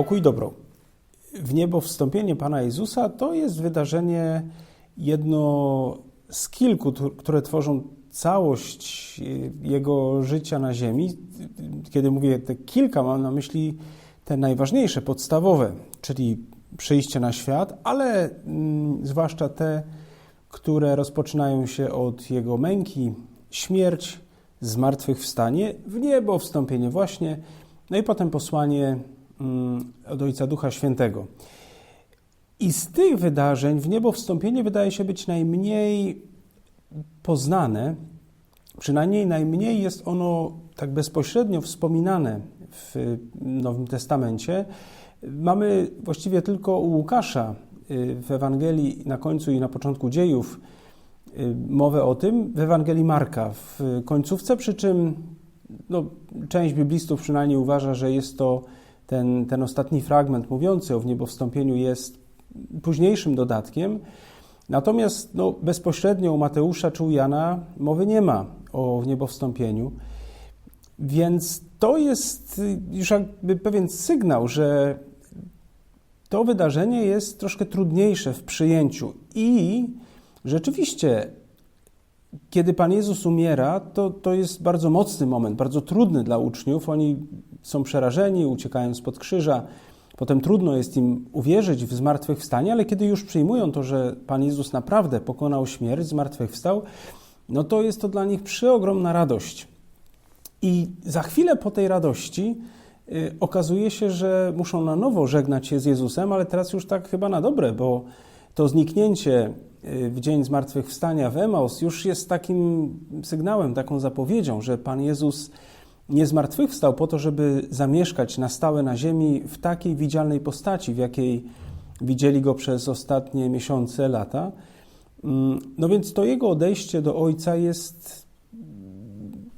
Pokój dobro. W niebo wstąpienie Pana Jezusa to jest wydarzenie jedno z kilku, które tworzą całość y, Jego życia na ziemi. Kiedy mówię te kilka, mam na myśli te najważniejsze, podstawowe, czyli przyjście na świat, ale mm, zwłaszcza te, które rozpoczynają się od Jego męki, śmierć, zmartwychwstanie, w niebo wstąpienie właśnie, no i potem posłanie od Ojca Ducha Świętego. I z tych wydarzeń w niebo wstąpienie wydaje się być najmniej poznane, przynajmniej najmniej jest ono tak bezpośrednio wspominane w Nowym Testamencie. Mamy właściwie tylko u Łukasza y, w Ewangelii na końcu i na początku dziejów y, mowę o tym, w Ewangelii Marka w końcówce, przy czym no, część biblistów przynajmniej uważa, że jest to ten, ten ostatni fragment mówiący o wniebowstąpieniu jest późniejszym dodatkiem. Natomiast no, bezpośrednio u Mateusza czy u Jana mowy nie ma o wniebowstąpieniu. Więc to jest już jakby pewien sygnał, że to wydarzenie jest troszkę trudniejsze w przyjęciu. I rzeczywiście, kiedy Pan Jezus umiera, to, to jest bardzo mocny moment, bardzo trudny dla uczniów. Oni są przerażeni, uciekają spod krzyża. Potem trudno jest im uwierzyć w zmartwychwstanie, ale kiedy już przyjmują to, że Pan Jezus naprawdę pokonał śmierć, zmartwychwstał, no to jest to dla nich przeogromna radość. I za chwilę po tej radości y, okazuje się, że muszą na nowo żegnać się z Jezusem, ale teraz już tak chyba na dobre, bo to zniknięcie y, w dzień zmartwychwstania w Emaus już jest takim sygnałem, taką zapowiedzią, że Pan Jezus nie zmartwychwstał po to, żeby zamieszkać na stałe na ziemi w takiej widzialnej postaci, w jakiej widzieli go przez ostatnie miesiące, lata. Mm, No więc to jego odejście do Ojca jest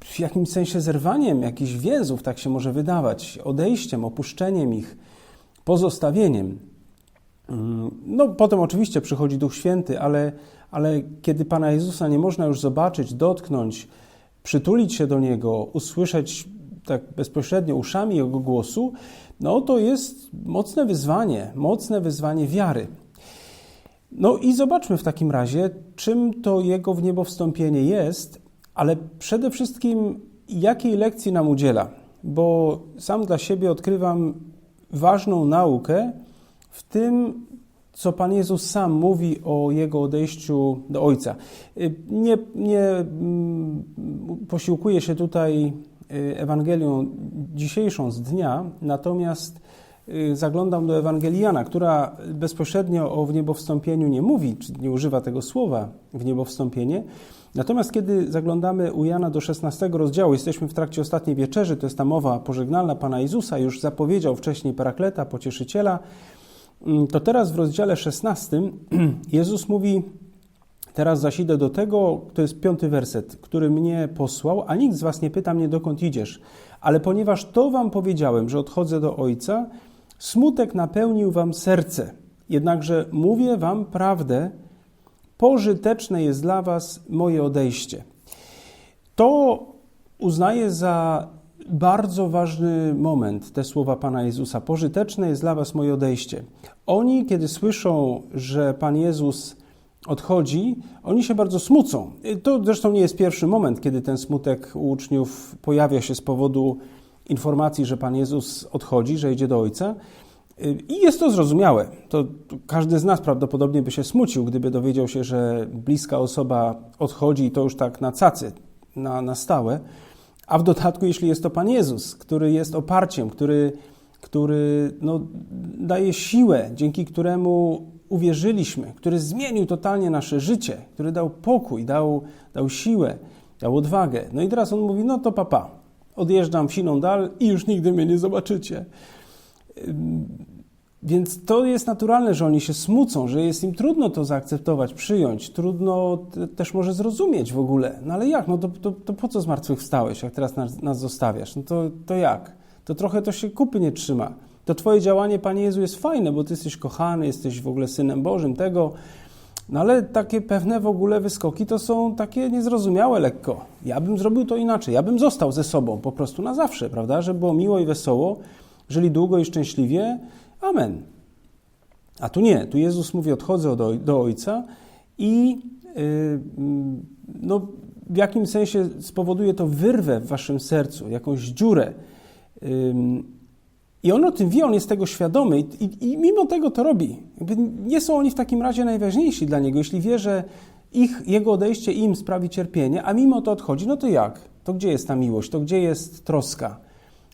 w jakimś sensie zerwaniem jakichś więzów, tak się może wydawać, odejściem, opuszczeniem ich, pozostawieniem. Mm, No, potem oczywiście przychodzi Duch Święty, ale, ale kiedy Pana Jezusa nie można już zobaczyć, dotknąć, przytulić się do Niego, usłyszeć tak bezpośrednio uszami Jego głosu, no to jest mocne wyzwanie, mocne wyzwanie wiary. No i zobaczmy w takim razie, czym to Jego w niebo wstąpienie jest, ale przede wszystkim jakiej lekcji nam udziela, bo sam dla siebie odkrywam ważną naukę w tym, co Pan Jezus sam mówi o Jego odejściu do Ojca. Y, Nie, nie mm, posiłkuję się tutaj y, Ewangelią dzisiejszą z dnia, natomiast y, zaglądam do Ewangelii Jana, która bezpośrednio o wniebowstąpieniu nie mówi, czy nie używa tego słowa wniebowstąpienie. Natomiast kiedy zaglądamy u Jana do 16 rozdziału, jesteśmy w trakcie ostatniej wieczerzy, to jest ta mowa pożegnalna Pana Jezusa, już zapowiedział wcześniej Parakleta, Pocieszyciela, to teraz w rozdziale 16 Jezus mówi: Teraz zaś idę do tego, to jest piąty werset, który mnie posłał, a nikt z was nie pyta mnie, dokąd idziesz. Ale ponieważ to wam powiedziałem, że odchodzę do Ojca, smutek napełnił wam serce. Jednakże mówię wam prawdę, pożyteczne jest dla was moje odejście. To uznaję za bardzo ważny moment, te słowa Pana Jezusa. Pożyteczne jest dla Was moje odejście. Oni, kiedy słyszą, że Pan Jezus odchodzi, oni się bardzo smucą. To zresztą nie jest pierwszy moment, kiedy ten smutek u uczniów pojawia się z powodu informacji, że Pan Jezus odchodzi, że idzie do Ojca. I jest to zrozumiałe. To każdy z nas prawdopodobnie by się smucił, gdyby dowiedział się, że bliska osoba odchodzi i to już tak na cacy, na, na stałe. A w dodatku, jeśli jest to Pan Jezus, który jest oparciem, który, który no, daje siłę, dzięki któremu uwierzyliśmy, który zmienił totalnie nasze życie, który dał pokój, dał, dał siłę, dał odwagę. No i teraz on mówi: No to papa, odjeżdżam w siną dal i już nigdy mnie nie zobaczycie. Więc to jest naturalne, że oni się smucą, że jest im trudno to zaakceptować, przyjąć, trudno też może zrozumieć w ogóle. No ale jak? No to, to, to po co zmartwychwstałeś, jak teraz nas, nas zostawiasz? No to, to jak? To trochę to się kupy nie trzyma. To Twoje działanie, Panie Jezu, jest fajne, bo Ty jesteś kochany, jesteś w ogóle Synem Bożym, tego. No ale takie pewne w ogóle wyskoki to są takie niezrozumiałe lekko. Ja bym zrobił to inaczej. Ja bym został ze sobą po prostu na zawsze, prawda? Żeby było miło i wesoło, żyli długo i szczęśliwie. Amen. A tu nie. Tu Jezus mówi: Odchodzę do, do Ojca i yy, no, w jakimś sensie spowoduje to wyrwę w waszym sercu, jakąś dziurę. Yy, i on o tym wie, on jest tego świadomy i, i, i mimo tego to robi. Jakby nie są oni w takim razie najważniejsi dla niego. Jeśli wie, że ich, jego odejście im sprawi cierpienie, a mimo to odchodzi, no to jak? To gdzie jest ta miłość? To gdzie jest troska?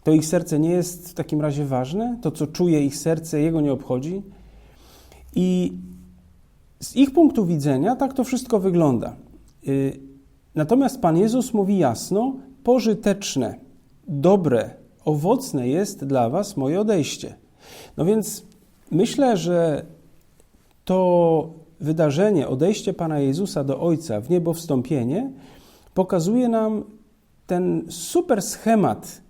To ich serce nie jest w takim razie ważne? To, co czuje ich serce, jego nie obchodzi? I z ich punktu widzenia tak to wszystko wygląda. Y, natomiast Pan Jezus mówi jasno, pożyteczne, dobre, owocne jest dla Was moje odejście. No więc myślę, że to wydarzenie, odejście Pana Jezusa do Ojca w niebo wstąpienie, pokazuje nam ten super schemat,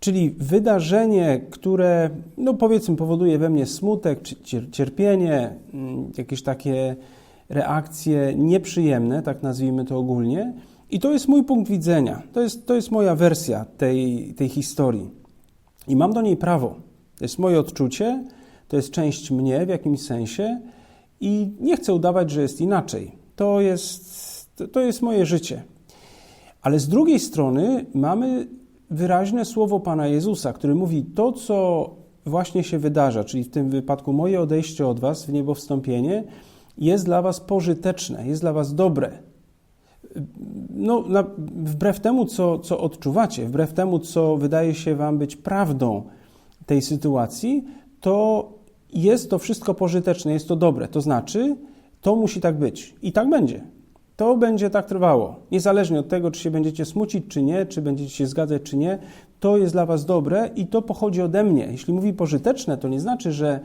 czyli wydarzenie, które, no powiedzmy, powoduje we mnie smutek, cierpienie, mm, jakieś takie reakcje nieprzyjemne, tak nazwijmy to ogólnie, i to jest mój punkt widzenia, to jest, to jest moja wersja tej, tej historii. I mam do niej prawo. To jest moje odczucie, to jest część mnie w jakimś sensie i nie chcę udawać, że jest inaczej. To jest, to jest moje życie. Ale z drugiej strony mamy wyraźne słowo Pana Jezusa, który mówi to, co właśnie się wydarza, czyli w tym wypadku moje odejście od Was w niebo wstąpienie, jest dla Was pożyteczne, jest dla Was dobre no, na, wbrew temu, co, co odczuwacie, wbrew temu, co wydaje się Wam być prawdą tej sytuacji, to jest to wszystko pożyteczne, jest to dobre. To znaczy, to musi tak być. I tak będzie. To będzie tak trwało. Niezależnie od tego, czy się będziecie smucić, czy nie, czy będziecie się zgadzać, czy nie, to jest dla Was dobre i to pochodzi ode mnie. Jeśli mówi pożyteczne, to nie znaczy, że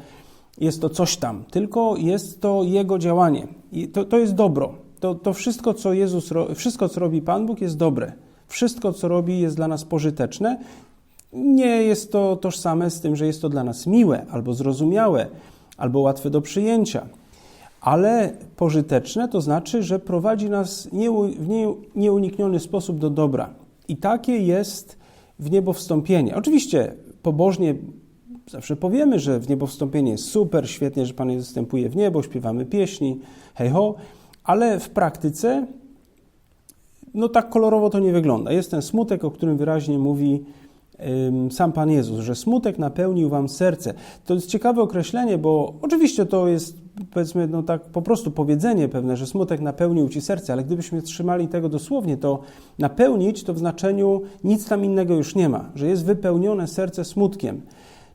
jest to coś tam, tylko jest to Jego działanie. I to, to jest dobro to, to wszystko, co Jezus, wszystko, co robi Pan Bóg, jest dobre. Wszystko, co robi, jest dla nas pożyteczne. Nie jest to tożsame z tym, że jest to dla nas miłe, albo zrozumiałe, albo łatwe do przyjęcia. Ale pożyteczne to znaczy, że prowadzi nas w nieunikniony sposób do dobra. I takie jest w niebo wstąpienie. Oczywiście pobożnie zawsze powiemy, że w niebo wstąpienie jest super, świetnie, że Pan Jezus wstępuje w niebo, śpiewamy pieśni, hej ho, ale w praktyce no tak kolorowo to nie wygląda. Jest ten smutek, o którym wyraźnie mówi sam Pan Jezus, że smutek napełnił wam serce. To jest ciekawe określenie, bo oczywiście to jest powiedzmy no tak po prostu powiedzenie pewne, że smutek napełnił ci serce, ale gdybyśmy trzymali tego dosłownie, to napełnić to w znaczeniu nic tam innego już nie ma, że jest wypełnione serce smutkiem.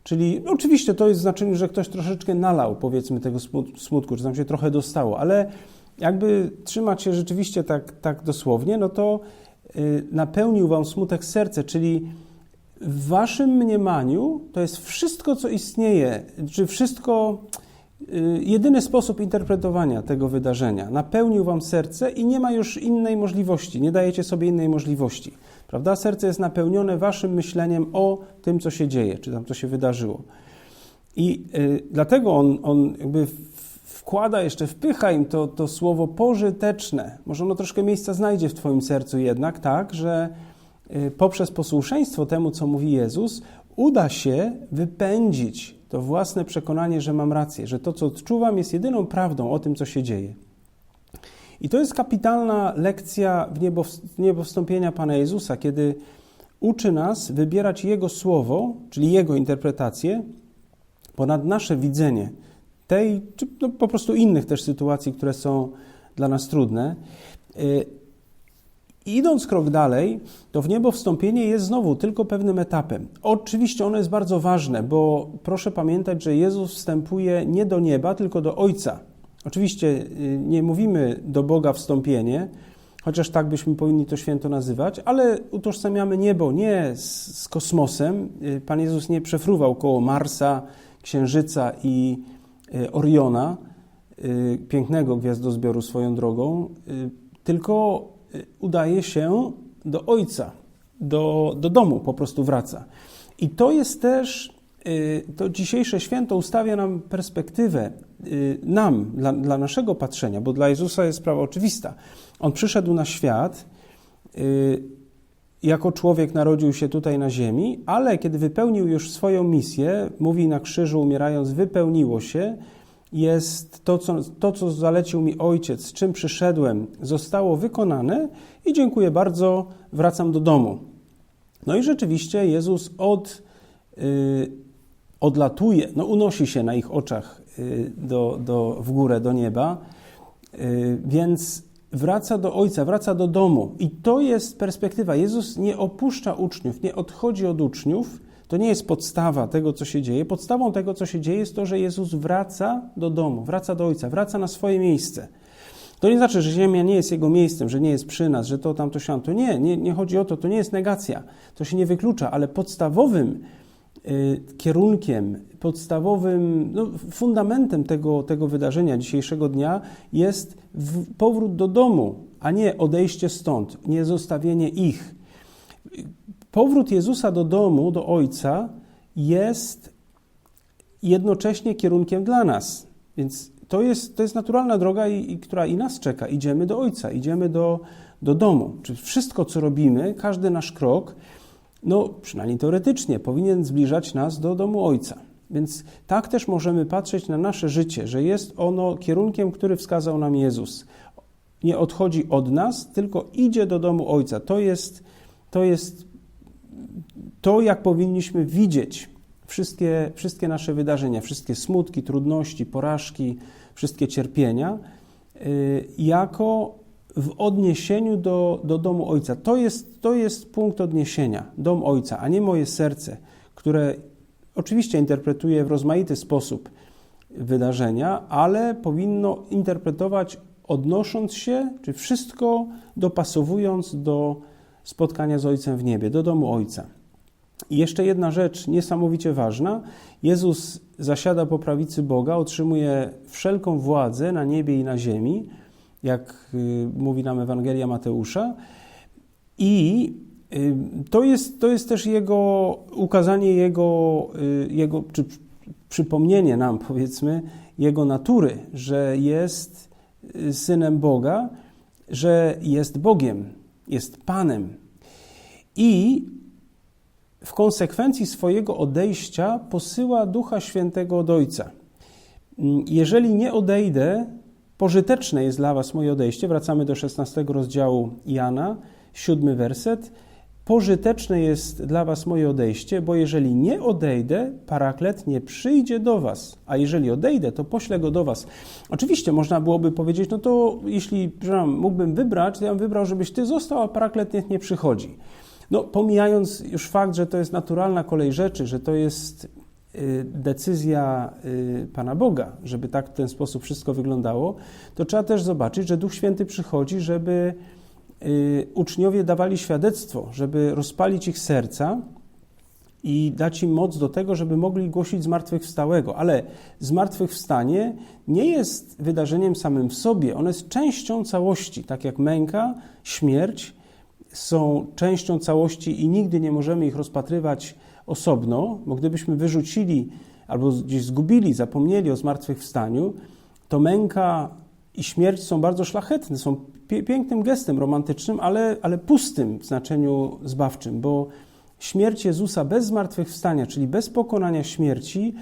Czyli oczywiście to jest w znaczeniu, że ktoś troszeczkę nalał powiedzmy tego smutku, że tam się trochę dostało, ale jakby trzymać się rzeczywiście tak, tak dosłownie, no to y, napełnił wam smutek serce, czyli w waszym mniemaniu to jest wszystko, co istnieje, czy wszystko, y, jedyny sposób interpretowania tego wydarzenia. Napełnił wam serce i nie ma już innej możliwości, nie dajecie sobie innej możliwości. Prawda? Serce jest napełnione waszym myśleniem o tym, co się dzieje, czy tam, co się wydarzyło. I y, dlatego on, on jakby wkłada jeszcze, wpycha im to, to słowo pożyteczne. Może ono troszkę miejsca znajdzie w Twoim sercu jednak, tak, że poprzez posłuszeństwo temu, co mówi Jezus, uda się wypędzić to własne przekonanie, że mam rację, że to, co odczuwam, jest jedyną prawdą o tym, co się dzieje. I to jest kapitalna lekcja w niebo, w niebo wstąpienia Pana Jezusa, kiedy uczy nas wybierać Jego słowo, czyli Jego interpretację, ponad nasze widzenie tej, czy no po prostu innych też sytuacji, które są dla nas trudne. Y, idąc krok dalej, to w niebo wstąpienie jest znowu tylko pewnym etapem. Oczywiście ono jest bardzo ważne, bo proszę pamiętać, że Jezus wstępuje nie do nieba, tylko do Ojca. Oczywiście y, nie mówimy do Boga wstąpienie, chociaż tak byśmy powinni to święto nazywać, ale utożsamiamy niebo nie z, z kosmosem. Y, Pan Jezus nie przefruwał koło Marsa, Księżyca i Y, Oriona, pięknego gwiazdozbioru swoją drogą, tylko udaje się do ojca, do, do domu po prostu wraca. I to jest też, to dzisiejsze święto ustawia nam perspektywę, nam, dla, dla naszego patrzenia, bo dla Jezusa jest sprawa oczywista. On przyszedł na świat jako człowiek narodził się tutaj na ziemi, ale kiedy wypełnił już swoją misję, mówi na krzyżu umierając, wypełniło się, jest to co, to, co zalecił mi ojciec, z czym przyszedłem, zostało wykonane i dziękuję bardzo, wracam do domu. No i rzeczywiście Jezus od, yy, odlatuje, no unosi się na ich oczach yy, do, do, w górę, do nieba, yy, więc wraca do Ojca, wraca do domu. I to jest perspektywa. Jezus nie opuszcza uczniów, nie odchodzi od uczniów. To nie jest podstawa tego, co się dzieje. Podstawą tego, co się dzieje, jest to, że Jezus wraca do domu, wraca do Ojca, wraca na swoje miejsce. To nie znaczy, że Ziemia nie jest Jego miejscem, że nie jest przy nas, że to tamto się. To nie, nie, nie chodzi o to, to nie jest negacja. To się nie wyklucza, ale podstawowym y, kierunkiem, podstawowym no, fundamentem tego, tego wydarzenia dzisiejszego dnia jest powrót do domu, a nie odejście stąd, nie zostawienie ich. Powrót Jezusa do domu, do Ojca jest jednocześnie kierunkiem dla nas. Więc to jest, to jest naturalna droga, i, i, która i nas czeka. Idziemy do Ojca, idziemy do, do domu. Czyli wszystko, co robimy, każdy nasz krok, no przynajmniej teoretycznie, powinien zbliżać nas do domu Ojca. Więc tak też możemy patrzeć na nasze życie, że jest ono kierunkiem, który wskazał nam Jezus. Nie odchodzi od nas, tylko idzie do domu Ojca. To jest to, jest to jak powinniśmy widzieć wszystkie, wszystkie nasze wydarzenia, wszystkie smutki, trudności, porażki, wszystkie cierpienia, y, jako w odniesieniu do, do domu Ojca. To jest, to jest punkt odniesienia, dom Ojca, a nie moje serce, które oczywiście interpretuje w rozmaity sposób wydarzenia, ale powinno interpretować odnosząc się, czy wszystko dopasowując do spotkania z Ojcem w niebie, do domu Ojca. I jeszcze jedna rzecz niesamowicie ważna. Jezus zasiada po prawicy Boga, otrzymuje wszelką władzę na niebie i na ziemi, jak y, mówi nam Ewangelia Mateusza. I y, to jest, to jest też jego ukazanie jego, y, jego czy przypomnienie nam, powiedzmy, jego natury, że jest synem Boga, że jest Bogiem, jest Panem. I w konsekwencji swojego odejścia posyła Ducha Świętego od Ojca. Jeżeli nie odejdę, pożyteczne jest dla Was moje odejście. Wracamy do 16 rozdziału Jana, siódmy werset. Pożyteczne jest dla Was moje odejście, bo jeżeli nie odejdę, paraklet nie przyjdzie do Was, a jeżeli odejdę, to poślę go do Was. Oczywiście można byłoby powiedzieć, no to jeśli mógłbym wybrać, to ja bym wybrał, żebyś Ty został, a paraklet niech nie przychodzi. No, pomijając już fakt, że to jest naturalna kolej rzeczy, że to jest y, decyzja y, Pana Boga, żeby tak w ten sposób wszystko wyglądało, to trzeba też zobaczyć, że Duch Święty przychodzi, żeby y, uczniowie dawali świadectwo, żeby rozpalić ich serca i dać im moc do tego, żeby mogli głosić zmartwychwstałego. Ale zmartwychwstanie nie jest wydarzeniem samym w sobie, ono jest częścią całości, tak jak męka, śmierć są częścią całości i nigdy nie możemy ich rozpatrywać osobno, bo gdybyśmy wyrzucili albo gdzieś zgubili, zapomnieli o zmartwychwstaniu, to męka i śmierć są bardzo szlachetne, są pięknym gestem romantycznym, ale, ale pustym w znaczeniu zbawczym, bo śmierć Jezusa bez zmartwychwstania, czyli bez pokonania śmierci,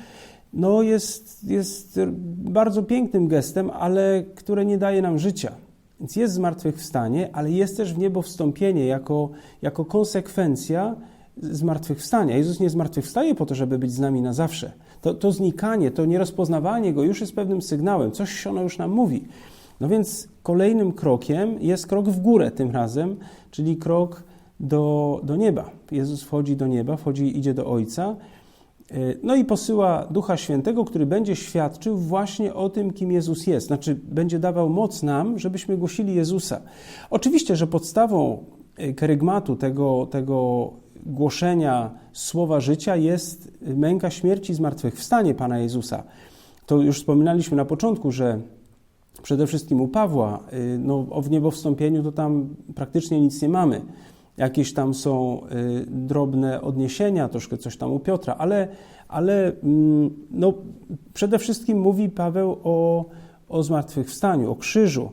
no jest, jest bardzo pięknym gestem, ale które nie daje nam życia. Więc jest zmartwychwstanie, ale jest też w niebo wstąpienie jako, jako konsekwencja zmartwychwstania. Jezus nie zmartwychwstaje po to, żeby być z nami na zawsze. To, to znikanie, to nierozpoznawanie Go już jest pewnym sygnałem, coś ono już nam mówi. No więc kolejnym krokiem jest krok w górę tym razem, czyli krok do, do nieba. Jezus wchodzi do nieba, wchodzi, idzie do Ojca no i posyła Ducha Świętego, który będzie świadczył właśnie o tym, kim Jezus jest. Znaczy, będzie dawał moc nam, żebyśmy głosili Jezusa. Oczywiście, że podstawą e, kerygmatu tego, tego głoszenia słowa życia jest męka śmierci i zmartwychwstanie Pana Jezusa. To już wspominaliśmy na początku, że przede wszystkim u Pawła, e, no, o wniebowstąpieniu to tam praktycznie nic nie mamy. Jakieś tam są y, drobne odniesienia, troszkę coś tam u Piotra, ale, ale mm, no, przede wszystkim mówi Paweł o, o zmartwychwstaniu, o krzyżu.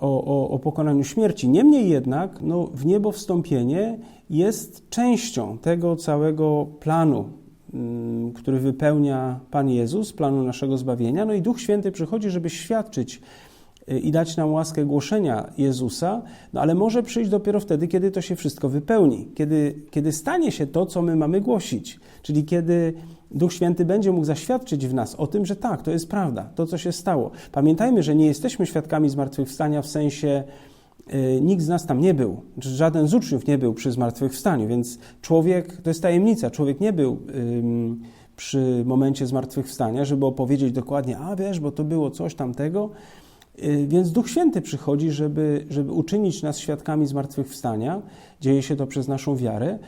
o, o, o pokonaniu śmierci. Niemniej jednak no, w niebo wstąpienie jest częścią tego całego planu, mm, który wypełnia Pan Jezus, planu naszego zbawienia. No i Duch Święty przychodzi, żeby świadczyć y, i dać nam łaskę głoszenia Jezusa, no ale może przyjść dopiero wtedy, kiedy to się wszystko wypełni, kiedy, kiedy stanie się to, co my mamy głosić, czyli kiedy Duch Święty będzie mógł zaświadczyć w nas o tym, że tak, to jest prawda, to co się stało. Pamiętajmy, że nie jesteśmy świadkami zmartwychwstania w sensie y, nikt z nas tam nie był, żaden z uczniów nie był przy zmartwychwstaniu, więc człowiek, to jest tajemnica, człowiek nie był przy momencie zmartwychwstania, żeby opowiedzieć dokładnie, a wiesz, bo to było coś tamtego, y, więc Duch Święty przychodzi, żeby, żeby uczynić nas świadkami zmartwychwstania. Dzieje się to przez naszą wiarę.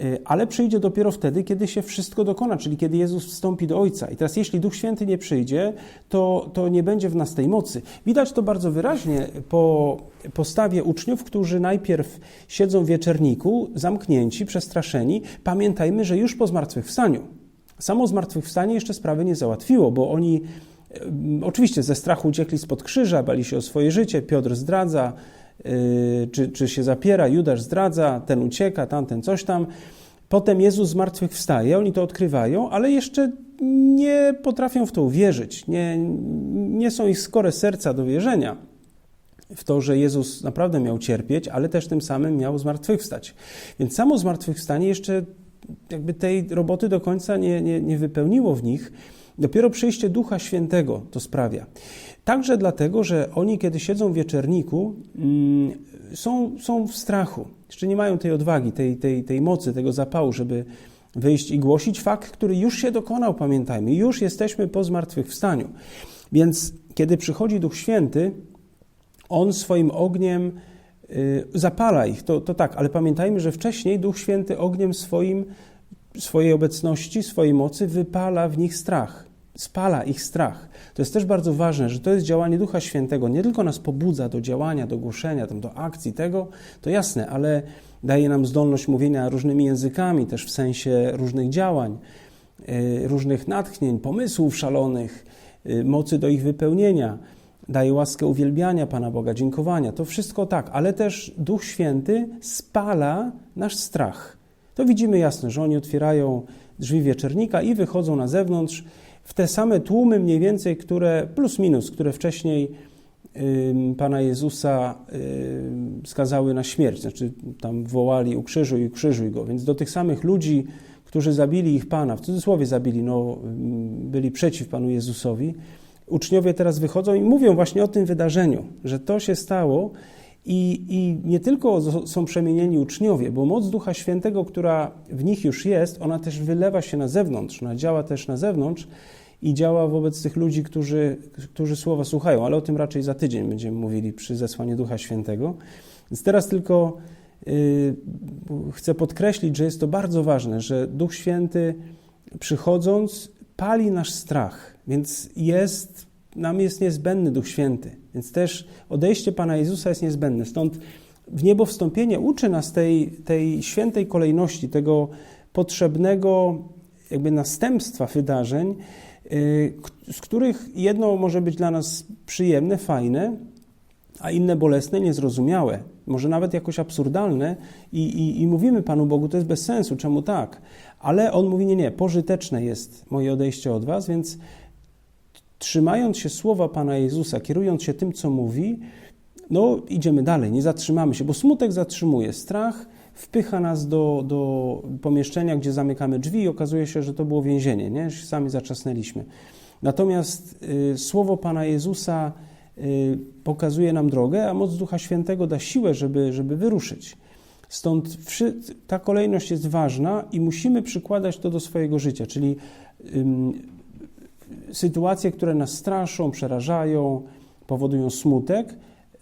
Y, ale przyjdzie dopiero wtedy, kiedy się wszystko dokona, czyli kiedy Jezus wstąpi do Ojca. I teraz, jeśli Duch Święty nie przyjdzie, to, to nie będzie w nas tej mocy. Widać to bardzo wyraźnie po postawie uczniów, którzy najpierw siedzą w wieczerniku, zamknięci, przestraszeni. Pamiętajmy, że już po zmartwychwstaniu. Samo zmartwychwstanie jeszcze sprawy nie załatwiło, bo oni oczywiście ze strachu uciekli spod krzyża, bali się o swoje życie. Piotr zdradza, Y, czy, czy się zapiera, Judasz zdradza, ten ucieka, tamten coś tam. Potem Jezus z martwych wstaje, oni to odkrywają, ale jeszcze nie potrafią w to uwierzyć. Nie, nie są ich skore serca do wierzenia w to, że Jezus naprawdę miał cierpieć, ale też tym samym miał zmartwychwstać. Więc samo zmartwychwstanie jeszcze jakby tej roboty do końca nie, nie, nie wypełniło w nich. Dopiero przyjście Ducha Świętego to sprawia. Także dlatego, że oni, kiedy siedzą w wieczerniku, mm, są, są w strachu. Jeszcze nie mają tej odwagi, tej, tej, tej mocy, tego zapału, żeby wyjść i głosić fakt, który już się dokonał, pamiętajmy. Już jesteśmy po zmartwychwstaniu. Więc kiedy przychodzi Duch Święty, On swoim ogniem y, zapala ich. To, to tak, ale pamiętajmy, że wcześniej Duch Święty ogniem swoim, swojej obecności, swojej mocy wypala w nich strach spala ich strach. To jest też bardzo ważne, że to jest działanie Ducha Świętego. Nie tylko nas pobudza do działania, do głoszenia, do akcji tego, to jasne, ale daje nam zdolność mówienia różnymi językami, też w sensie różnych działań, y, różnych natchnień, pomysłów szalonych, y, mocy do ich wypełnienia. Daje łaskę uwielbiania Pana Boga, dziękowania. To wszystko tak, ale też Duch Święty spala nasz strach. To widzimy jasno, że oni otwierają drzwi wieczernika i wychodzą na zewnątrz w te same tłumy mniej więcej, które plus minus, które wcześniej Pana Jezusa skazały na śmierć, znaczy tam wołali ukrzyżuj, ukrzyżuj Go, więc do tych samych ludzi, którzy zabili ich Pana, w cudzysłowie zabili, no, byli przeciw Panu Jezusowi, uczniowie teraz wychodzą i mówią właśnie o tym wydarzeniu, że to się stało i, i nie tylko są przemienieni uczniowie, bo moc Ducha Świętego, która w nich już jest, ona też wylewa się na zewnątrz, ona działa też na zewnątrz i działa wobec tych ludzi, którzy, którzy słowa słuchają, ale o tym raczej za tydzień będziemy mówili przy zesłaniu Ducha Świętego. Więc teraz tylko yy, chcę podkreślić, że jest to bardzo ważne, że Duch Święty przychodząc pali nasz strach, więc jest, nam jest niezbędny Duch Święty, więc też odejście Pana Jezusa jest niezbędne. Stąd w niebo wstąpienie uczy nas tej, tej świętej kolejności, tego potrzebnego jakby następstwa wydarzeń, Y, z których jedno może być dla nas przyjemne, fajne, a inne bolesne, niezrozumiałe, może nawet jakoś absurdalne i, i, i, mówimy Panu Bogu, to jest bez sensu, czemu tak? Ale On mówi, nie, nie, pożyteczne jest moje odejście od Was, więc trzymając się słowa Pana Jezusa, kierując się tym, co mówi, no idziemy dalej, nie zatrzymamy się, bo smutek zatrzymuje, strach wpycha nas do, do pomieszczenia, gdzie zamykamy drzwi i okazuje się, że to było więzienie, nie? Sami zaczasnęliśmy. Natomiast y, słowo Pana Jezusa y, pokazuje nam drogę, a moc Ducha Świętego da siłę, żeby, żeby wyruszyć. Stąd ta kolejność jest ważna i musimy przykładać to do swojego życia, czyli sytuacje, które nas straszą, przerażają, powodują smutek,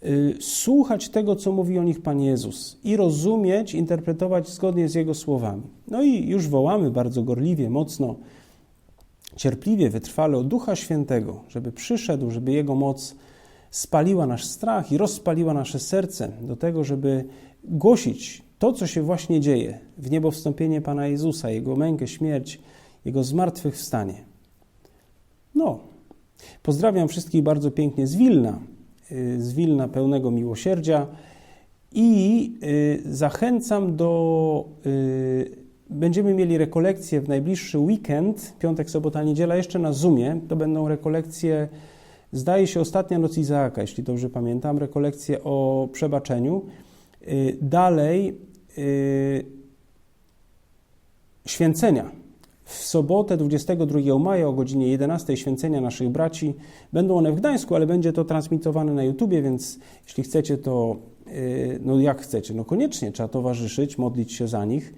Y, słuchać tego, co mówi o nich Pan Jezus i rozumieć, interpretować zgodnie z Jego słowami. No i już wołamy bardzo gorliwie, mocno, cierpliwie, wytrwale o Ducha Świętego, żeby przyszedł, żeby Jego moc spaliła nasz strach i rozpaliła nasze serce do tego, żeby głosić to, co się właśnie dzieje w niebo wstąpienie Pana Jezusa, Jego mękę, śmierć, Jego zmartwychwstanie. No, pozdrawiam wszystkich bardzo pięknie z Wilna. y, z Wilna pełnego miłosierdzia i y, zachęcam do. y, Będziemy mieli rekolekcje w najbliższy weekend, piątek, sobota, niedziela, jeszcze na Zoomie. To będą rekolekcje, zdaje się, ostatnia noc Izaaka, jeśli dobrze pamiętam, rekolekcje o przebaczeniu. Dalej święcenia. W sobotę 22 maja o godzinie 11 święcenia naszych braci. Będą one w Gdańsku, ale będzie to transmitowane na YouTubie, więc jeśli chcecie, to y, no jak chcecie, no koniecznie trzeba towarzyszyć, modlić się za nich.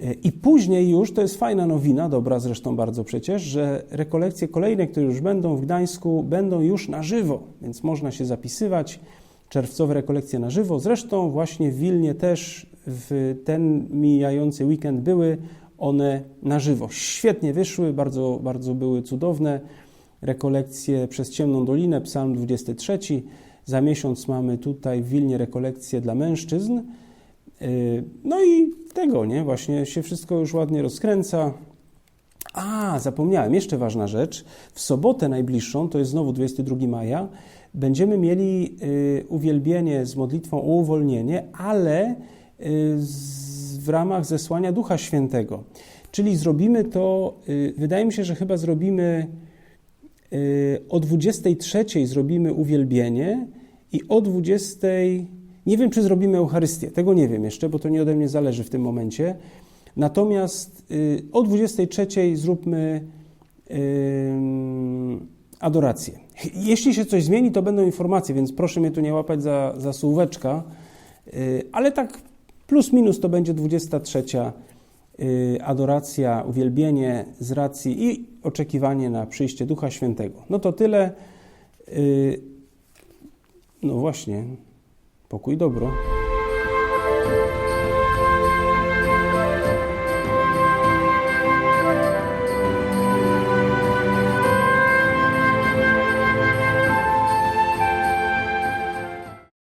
Y, I później już, to jest fajna nowina, dobra zresztą bardzo przecież, że rekolekcje kolejne, które już będą w Gdańsku, będą już na żywo, więc można się zapisywać. Czerwcowe rekolekcje na żywo. Zresztą właśnie w Wilnie też w ten mijający weekend były one na żywo. Świetnie wyszły, bardzo, bardzo były cudowne. Rekolekcje przez Ciemną Dolinę, Psalm 23. Za miesiąc mamy tutaj w Wilnie rekolekcje dla mężczyzn. Yy, No i tego, nie? Właśnie się wszystko już ładnie rozkręca. A, zapomniałem, jeszcze ważna rzecz. W sobotę najbliższą, to jest znowu 22 maja, będziemy mieli y, uwielbienie z modlitwą o uwolnienie, ale y, z, w ramach zesłania Ducha Świętego. Czyli zrobimy to, y, wydaje mi się, że chyba zrobimy y, o 23 zrobimy uwielbienie i o 20 nie wiem, czy zrobimy Eucharystię, tego nie wiem jeszcze, bo to nie ode mnie zależy w tym momencie. Natomiast y, o 23 zróbmy adorację. Jeśli się coś zmieni, to będą informacje, więc proszę mnie tu nie łapać za, za słóweczka, ale tak plus minus to będzie 23 y, adoracja, uwielbienie z racji i oczekiwanie na przyjście Ducha Świętego. No to tyle. Y, No właśnie, pokój dobro.